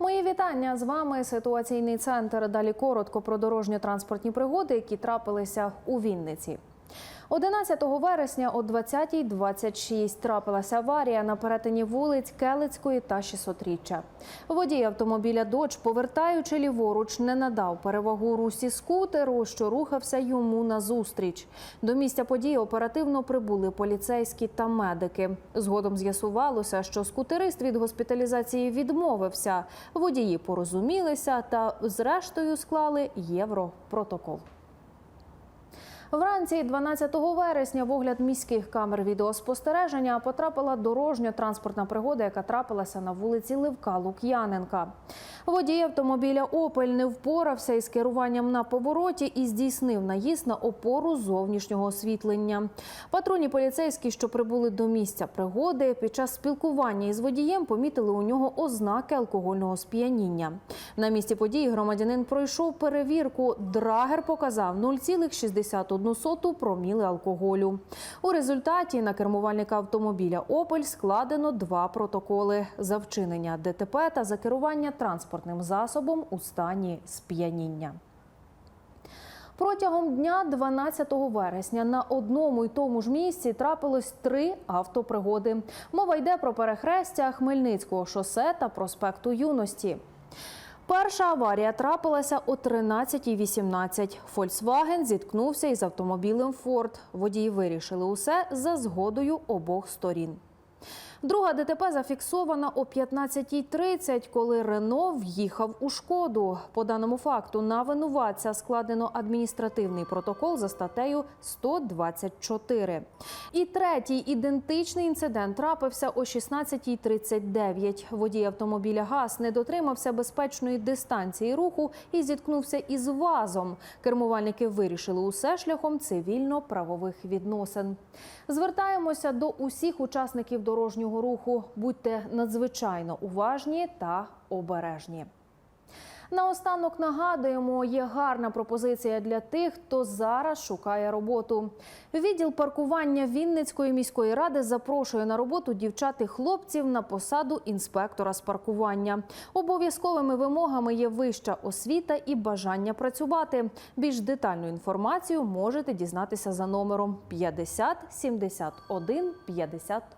Мої вітання з вами. Ситуаційний центр. Далі коротко про дорожньо-транспортні пригоди, які трапилися у Вінниці. 11 вересня о 20.26 трапилася аварія на перетині вулиць Келицької та 600-річчя. Водій автомобіля «Додж», повертаючи ліворуч, не надав перевагу русі скутеру, що рухався йому назустріч. До місця події оперативно прибули поліцейські та медики. Згодом з'ясувалося, що скутерист від госпіталізації відмовився. Водії порозумілися та, зрештою, склали європротокол. Вранці 12 вересня в огляд міських камер відеоспостереження потрапила дорожньо-транспортна пригода, яка трапилася на вулиці Левка Лук'яненка. Водій автомобіля Опель не впорався із керуванням на повороті і здійснив наїзд на опору зовнішнього освітлення. Патрульні поліцейські, що прибули до місця пригоди, під час спілкування із водієм помітили у нього ознаки алкогольного сп'яніння. На місці події громадянин пройшов перевірку. Драгер показав 0,61 проміли алкоголю. У результаті на кермувальника автомобіля Опель складено два протоколи за вчинення ДТП та за керування транспортним засобом у стані сп'яніння. Протягом дня 12 вересня на одному й тому ж місці трапилось три автопригоди. Мова йде про перехрестя Хмельницького шосе та проспекту Юності. Перша аварія трапилася о 13.18. Фольксваген зіткнувся із автомобілем Форд. Водії вирішили усе за згодою обох сторін. Друга ДТП зафіксована о 15.30, коли Рено в'їхав у шкоду. По даному факту на винуватця складено адміністративний протокол за статтею 124. І третій ідентичний інцидент трапився о 16.39. Водій автомобіля ГАЗ не дотримався безпечної дистанції руху і зіткнувся із ВАЗом. Кермувальники вирішили усе шляхом цивільно-правових відносин. Звертаємося до усіх учасників дорожнього руху. Будьте надзвичайно уважні та обережні. Наостанок нагадуємо, є гарна пропозиція для тих, хто зараз шукає роботу. Відділ паркування Вінницької міської ради запрошує на роботу дівчат і хлопців на посаду інспектора з паркування. Обов'язковими вимогами є вища освіта і бажання працювати. Більш детальну інформацію можете дізнатися за номером 50 71 51.